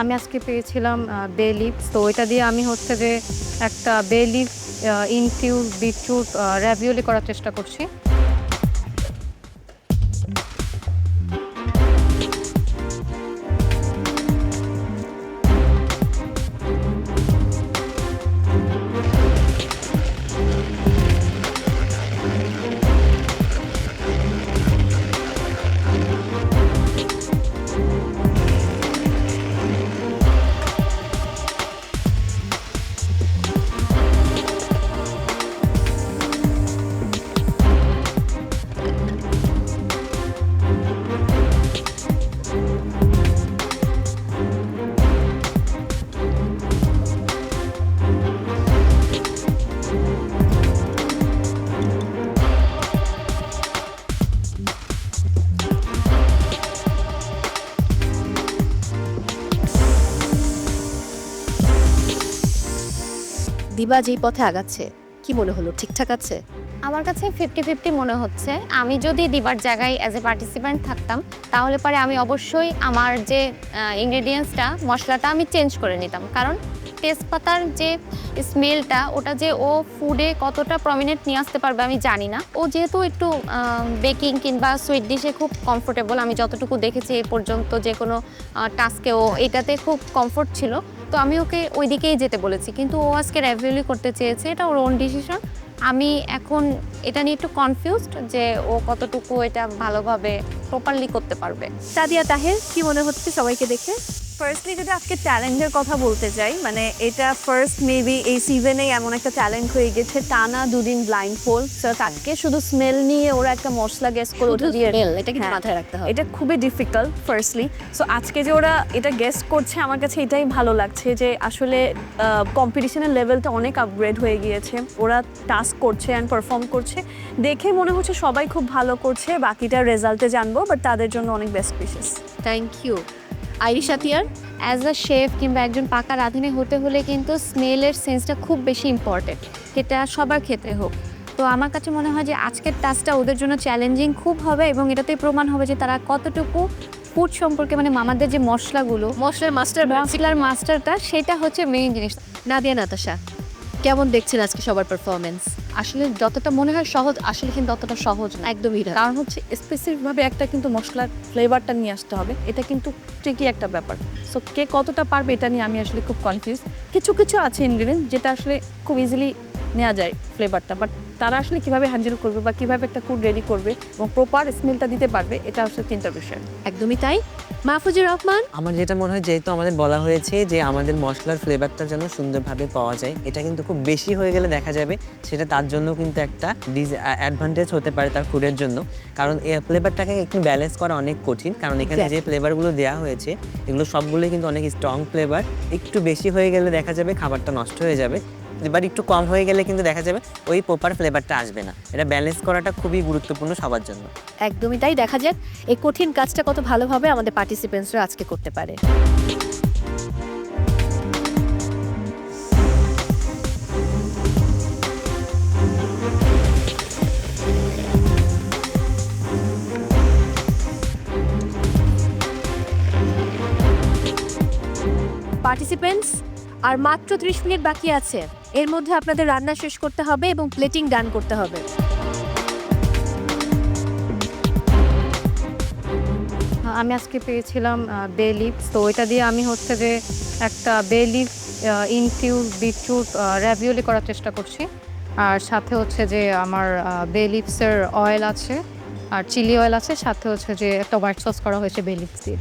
আমি আজকে পেয়েছিলাম বে লিফ তো এটা দিয়ে আমি হচ্ছে যে একটা bay leaf infuse beetroot ravioli করার চেষ্টা করছি। দিবা যেই পথে আগাচ্ছে। কি মনে হলো, ঠিকঠাক আছে? আমার কাছে ফিফটি ফিফটি মনে হচ্ছে। আমি যদি দিবার জায়গায় অ্যাজ এ পার্টিসিপেন্ট থাকতাম, তাহলে পরে আমি অবশ্যই আমার যে ইনগ্রেডিয়েন্টসটা মশলাটা আমি চেঞ্জ করে নিতাম। কারণ তেজপাতার যে স্মেলটা ওটা যে ও ফুডে কতটা প্রমিনেন্ট নিয়ে আসতে পারবে আমি জানি না। ও যেহেতু একটু বেকিং কিংবা সুইট ডিশে খুব কমফোর্টেবল আমি যতটুকু দেখেছি এ পর্যন্ত যে কোনো টাস্কে ও এটাতে খুব কমফোর্ট ছিল। তো আমি ওকে ওই দিকেই যেতে বলেছি। কিন্তু ও আজকে র্যাভিওলি করতে চেয়েছে, এটা ওর ওন ডিসিশন আমি এখন এটা নিয়ে একটু কনফিউজড যে ও কতটুকু এটা ভালোভাবে প্রপারলি করতে পারবে। সাদিয়া তাহের, কি মনে হচ্ছে সবাইকে দেখে? ফার্স্টলি যদি আজকে ট্যালেন্টের কথা বলতে চাই মানে এটা ফার্স্ট মেবি এই সিজনে এমন একটা ট্যালেন্ট হয়ে গেছে টানা দুদিন ব্লাইন্ড ফোল তাকে শুধু স্মেল নিয়ে ওরা একটা মশলা গেস করে ওটা দিয়ে এটা কিন্তু হ্যাঁ। মাথায় রাখতে হবে। এটা খুবই ডিফিকাল্ট ফার্স্টলি সো আজকে যে ওরা এটা গেস্ট করছে আমার কাছে এটাই ভালো লাগছে যে আসলে কম্পিটিশনের লেভেলটা অনেক আপগ্রেড হয়ে গিয়েছে। ওরা টাস্ক করছে অ্যান্ড পারফর্ম করছে। দেখে মনে হচ্ছে সবাই খুব ভালো করছে বাকিটা রেজাল্টে জানব বাট তাদের জন্য অনেক বেস্ট উইশেস থ্যাংক ইউ আইরিশা তিয়ার অ্যাজ আ শেফ কিংবা একজন পাকা রাঁধুনি হতে হলে কিন্তু স্মেলের সেন্সটা খুব বেশি ইম্পর্টেন্ট সেটা সবার ক্ষেত্রে হোক। তো আমার কাছে মনে হয় যে আজকের টাস্কটা ওদের জন্য চ্যালেঞ্জিং খুব হবে এবং এটাতে প্রমাণ হবে যে তারা কতটুকু ফুড সম্পর্কে মানে মামাদের যে মশলাগুলো মশলার মাস্টার মশলার মাস্টারটা সেটা হচ্ছে মেইন জিনিস। নাদিয়া নাতাশা কেমন দেখছেন আজকে সবার পারফরমেন্স আসলে যতটা মনে হয় সহজ আসলে কিন্তু অতটা সহজ না। একদমই না। কারণ হচ্ছে স্পেসিফিকভাবে একটা কিন্তু মশলার ফ্লেভারটা নিয়ে আসতে হবে। এটা কিন্তু ট্রিকি একটা ব্যাপার। সো কে কতটা পারবে এটা নিয়ে আমি আসলে খুব কনফিউজ কিছু কিছু আছে ইনগ্রিডিয়েন্ট যেটা আসলে খুব ইজিলি নেওয়া যায় ফ্লেভারটা বাট তারা আসলে কীভাবে হ্যান্ডেল করবে বা কীভাবে একটা ফুড রেডি করবে এবং প্রপার স্মেলটা দিতে পারবে এটা আসলে চিন্তার বিষয়। একদমই তাই। মাহফুজুর রহমান? আমার যেটা মনে হয় যেহেতু আমাদের বলা হয়েছে যে আমাদের মশলার ফ্লেভারটা যেন সুন্দরভাবে পাওয়া যায় এটা কিন্তু খুব বেশি হয়ে গেলে দেখা যাবে সেটা তার জন্য কিন্তু একটা ডিস অ্যাডভান্টেজ হতে পারে তার ফুডের জন্য। কারণ এই ফ্লেভারটাকে একটু ব্যালেন্স করা অনেক কঠিন কারণ এখানে যে ফ্লেভারগুলো দেওয়া হয়েছে এগুলো সবগুলোই কিন্তু অনেক স্ট্রং ফ্লেভার একটু বেশি হয়ে গেলে দেখা যাবে খাবারটা নষ্ট হয়ে যাবে। এবার একটু কম হয়ে গেলে কিন্তু দেখা যাবে ওই প্রপার ফ্লেভারটা আসবে না। এটা ব্যালেন্স করাটা খুবই গুরুত্বপূর্ণ সবার জন্য। একদমই তাই দেখা যাক এই কঠিন কাজটা কত ভালোভাবে আমাদের পার্টিসিপেন্টসরা আজকে করতে পারে। পার্টিসিপেন্টস আর মাত্র ত্রিশ মিনিট বাকি আছে। এর মধ্যে আপনাদের রান্না শেষ করতে হবে এবং প্লেটিং ডান করতে হবে। আমি আজকে পেয়েছিলাম বে লিফ তো এটা দিয়ে আমি হচ্ছে যে একটা bay leaf infuse beetroot ravioli করার চেষ্টা করছি। আর সাথে হচ্ছে যে আমার বে লিভসের অয়েল আছে, আর চিলি অয়েল আছে, সাথে হচ্ছে যে একটা হোয়াইট সস করা হয়েছে বে লিভস দিয়ে।